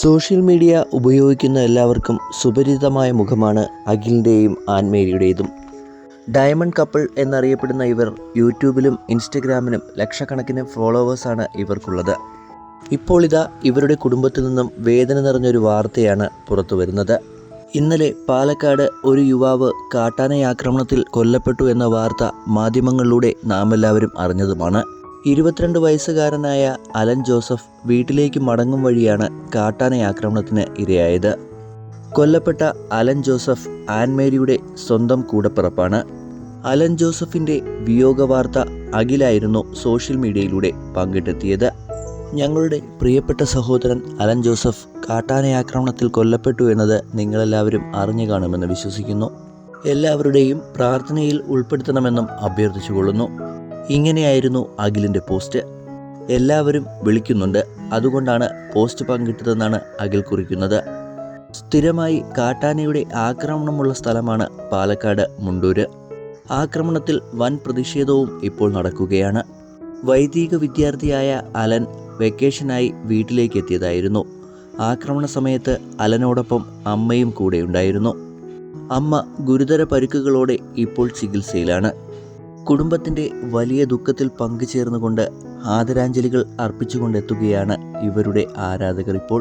Social media ഉപയോഗിക്കുന്ന എല്ലാവർക്കും സുപരിചിതമായ മുഖമാണ് അഖിലിന്റെയും ആൻമേരിയുടേതും. ഡയമണ്ട് കപ്പിൾ എന്നറിയപ്പെടുന്ന ഇവർ യൂട്യൂബിലും ഇൻസ്റ്റഗ്രാമിലും ലക്ഷക്കണക്കിന് ഫോളോവേഴ്സാണ് ഇവർക്കുള്ളത്. ഇപ്പോൾ ഇതാ ഇവരുടെ കുടുംബത്തിൽ നിന്നും വേദന നിറഞ്ഞൊരു വാർത്തയാണ് പുറത്തു വരുന്നത് ഇന്നലെ പാലക്കാട് ഒരു യുവാവ് കാട്ടാനയാക്രമണത്തിൽ കൊല്ലപ്പെട്ടു എന്ന വാർത്ത മാധ്യമങ്ങളിലൂടെ നാം എല്ലാവരും അറിഞ്ഞതുമാണ്. ഇരുപത്തിരണ്ട് വയസ്സുകാരനായ അലൻ ജോസഫ് വീട്ടിലേക്ക് മടങ്ങും വഴിയാണ് കാട്ടാനയാക്രമണത്തിന് ഇരയായത്. കൊല്ലപ്പെട്ട അലൻ ജോസഫ് ആൻമേരിയുടെ സ്വന്തം കൂടപ്പിറപ്പാണ്. അലൻ ജോസഫിന്റെ വിയോഗ വാർത്ത അഖിലായിരുന്നു സോഷ്യൽ മീഡിയയിലൂടെ പങ്കിട്ടെത്തിയത്. ഞങ്ങളുടെ പ്രിയപ്പെട്ട സഹോദരൻ അലൻ ജോസഫ് കാട്ടാനയാക്രമണത്തിൽ കൊല്ലപ്പെട്ടു എന്നത് നിങ്ങളെല്ലാവരും അറിഞ്ഞു കാണുമെന്ന് വിശ്വസിക്കുന്നു. എല്ലാവരുടെയും പ്രാർത്ഥനയിൽ ഉൾപ്പെടുത്തണമെന്നും അഭ്യർത്ഥിച്ചുകൊള്ളുന്നു. ഇങ്ങനെയായിരുന്നു അഖിലിന്റെ പോസ്റ്റ്. എല്ലാവരും വിളിക്കുന്നുണ്ട്. അതുകൊണ്ടാണ് പോസ്റ്റ് പങ്കിട്ടതെന്നാണ് അഖിൽ കുറിക്കുന്നത്. സ്ഥിരമായി കാട്ടാനയുടെ ആക്രമണമുള്ള സ്ഥലമാണ് പാലക്കാട് മുണ്ടൂര്. ആക്രമണത്തിൽ വൻ പ്രതിഷേധവും ഇപ്പോൾ നടക്കുകയാണ്. വൈദിക വിദ്യാർത്ഥിയായ അലൻ വെക്കേഷനായി വീട്ടിലേക്ക് എത്തിയതായിരുന്നു. ആക്രമണ സമയത്ത് അലനോടൊപ്പം അമ്മയും കൂടെയുണ്ടായിരുന്നു. അമ്മ ഗുരുതര പരിക്കുകളോടെ ഇപ്പോൾ ചികിത്സയിലാണ്. കുടുംബത്തിന്റെ വലിയ ദുഃഖത്തിൽ പങ്കുചേർന്നുകൊണ്ട് ആദരാഞ്ജലികൾ അർപ്പിച്ചുകൊണ്ടെത്തുകയാണ് ഇവരുടെ ആരാധകർ ഇപ്പോൾ